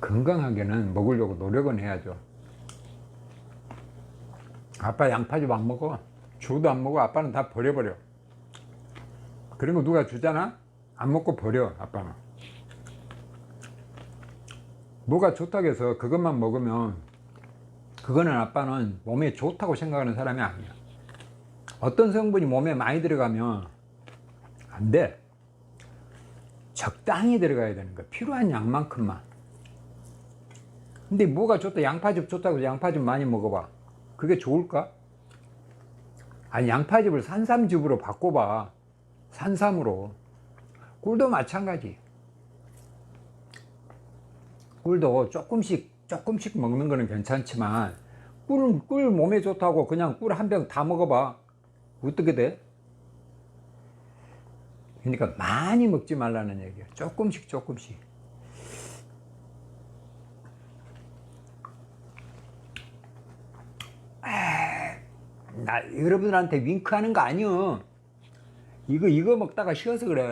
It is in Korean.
건강하게는 먹으려고 노력은 해야죠. 아빠 양파즙 안 먹어. 주도 안 먹어. 아빠는 다 버려버려. 그런 거 누가 주잖아? 안 먹고 버려, 아빠는. 뭐가 좋다고 해서 그것만 먹으면 그거는 아빠는 몸에 좋다고 생각하는 사람이 아니야. 어떤 성분이 몸에 많이 들어가면 안 돼. 적당히 들어가야 되는 거야. 필요한 양만큼만. 근데 뭐가 좋다, 양파즙 좋다고 양파즙 많이 먹어봐. 그게 좋을까? 아니, 양파즙을 산삼즙으로 바꿔봐. 산삼으로. 꿀도 마찬가지. 꿀도 조금씩, 조금씩 먹는 거는 괜찮지만, 꿀은, 꿀 몸에 좋다고 그냥 꿀 한 병 다 먹어봐. 어떻게 돼? 그러니까 많이 먹지 말라는 얘기야. 조금씩, 조금씩. 나 여러분들한테 윙크하는 거 아니요. 이거 이거 먹다가 쉬어서 그래.